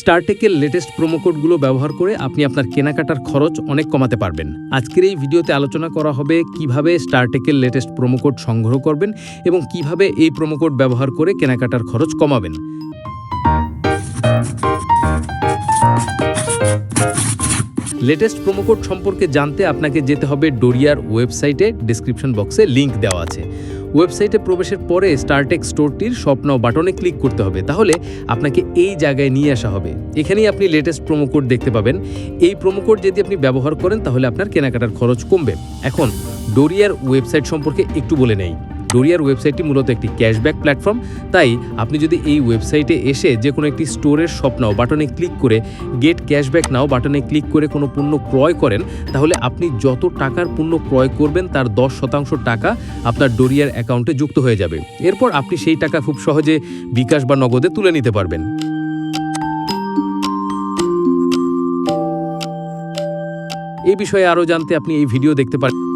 স্টারটেকের latest promo কোডগুলো ব্যবহার করে আপনি আপনার কেনাকাটার খরচ অনেক কমাতে পারবেন। আজকের এই ভিডিওতে আলোচনা করা হবে কীভাবে স্টারটেকের লেটেস্ট প্রোমো কোড সংগ্রহ করবেন এবং কীভাবে এই প্রোমো কোড ব্যবহার করে কেনাকাটার খরচ কমাবেন। লেটেস্ট প্রোমো কোড সম্পর্কে জানতে আপনাকে যেতে হবে ডোরিয়ার ওয়েবসাইটে ডিসক্রিপশন বক্সে লিংক দেওয়া আছে। ওয়েবসাইটে প্রবেশের পরে স্টারটেক স্টোরটির স্বপ্ন বাটনে ক্লিক করতে হবে। তাহলে আপনাকে এই জায়গায় নিয়ে আসা হবে। এখানেই আপনি লেটেস্ট প্রোমো কোড দেখতে পাবেন। এই প্রোমো কোড যদি আপনি ব্যবহার করেন, তাহলে আপনার কেনাকাটার খরচ কমবে। এখন ডোরিয়ার ওয়েবসাইট সম্পর্কে একটু বলে নেই। ডোরিয়ার ওয়েবসাইটটি মূলত একটি ক্যাশব্যাক প্ল্যাটফর্ম। তাই আপনি যদি এই ওয়েবসাইটে এসে যে কোনো একটি স্টোরের শপ নাও বাটনে ক্লিক করে গেট ক্যাশব্যাক নাও বাটনে ক্লিক করে কোনো পণ্য ক্রয় করেন, তাহলে আপনি যত টাকার পণ্য ক্রয় করবেন তার দশ শতাংশ টাকা আপনার ডোরিয়ার অ্যাকাউন্টে যুক্ত হয়ে যাবে। এরপর আপনি সেই টাকা খুব সহজে বিকাশ বা নগদে তুলে নিতে পারবেন। এই বিষয়ে আরও জানতে আপনি এই ভিডিও দেখতে পারেন